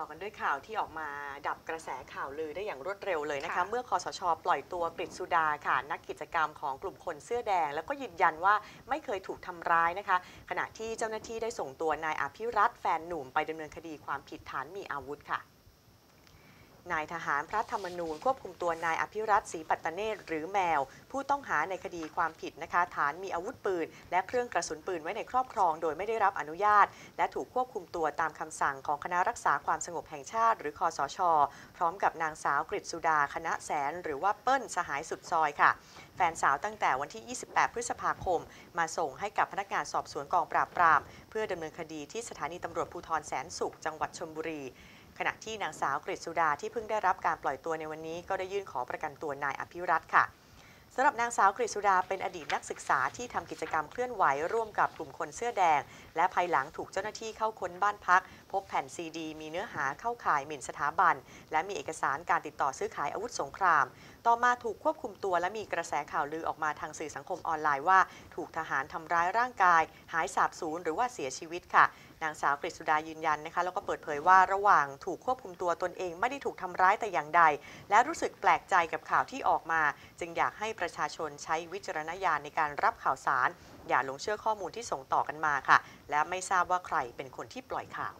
ต่อกันด้วยข่าวที่ออกมาดับกระแสข่าวลือได้อย่างรวดเร็วเลยนะคะค่ะเมื่อคอสช ปล่อยตัวกฤษสุดาค่ะ นักกิจกรรมของกลุ่มคนเสื้อแดง แล้วก็ยืนยันว่าไม่เคยถูกทำร้ายนะคะ ขณะที่เจ้าหน้าที่ได้ส่งตัวนายอภิรัตน์แฟนหนุ่มไปดำเนินคดีความผิดฐานมีอาวุธค่ะ นายทหารพระธรรมนูญควบคุมตัวนายอภิรัตศรีปัตตเนศหรือแมว ผู้ต้องหาในคดีความผิดนะคะฐานมีอาวุธปืน และเครื่องกระสุนปืนไว้ในครอบครอง โดยไม่ได้รับอนุญาต และถูกควบคุมตัวตามคำสั่งของคณะรักษาความสงบแห่งชาติ หรือคอสช พร้อมกับนางสาวกฤษสุดาคณะแสน หรือว่าเปิ้ลสหายสุดซอยค่ะแฟนสาวตั้งแต่วันที่ 28 พฤษภาคม มาส่งให้กับพนักงานสอบสวนกองปราบปราม เพื่อดำเนินคดีที่สถานีตำรวจภูธรแสนสุข จังหวัดชลบุรี ขณะที่นางสาวกฤษสุดาที่เพิ่งได้รับการปล่อยตัวในวันนี้ ก็ได้ยื่นขอประกันตัวนายอภิรัตน์ค่ะสำหรับนางสาวกฤษสุดาเป็นอดีตนักศึกษาที่ทำกิจกรรมเคลื่อนไหวร่วมกับกลุ่มคนเสื้อแดง และภายหลังถูกเจ้าหน้าที่เข้าค้นบ้านพัก พบแผ่นซีดี มีเนื้อหาเข้าข่ายหมิ่นสถาบัน และมีเอกสารการติดต่อซื้อขายอาวุธสงคราม ต่อมาถูกควบคุมตัวและมีกระแสข่าวลือออกมาทางสื่อสังคมออนไลน์ว่า ถูกทหารทำร้ายร่างกาย หายสาบสูญหรือว่าเสียชีวิตค่ะนางสาวกฤษสุดายืนยันนะคะแล้วก็เปิดเผยว่าระหว่างถูกควบคุมตัวตนเองไม่ได้ถูกทำร้ายแต่อย่างใด และรู้สึกแปลกใจกับข่าวที่ออกมา จึงอยากให้ประชาชนใช้วิจารณญาณในการรับข่าวสาร อย่าหลงเชื่อข้อมูลที่ส่งต่อกันมาค่ะ และไม่ทราบว่าใครเป็นคนที่ปล่อยข่าว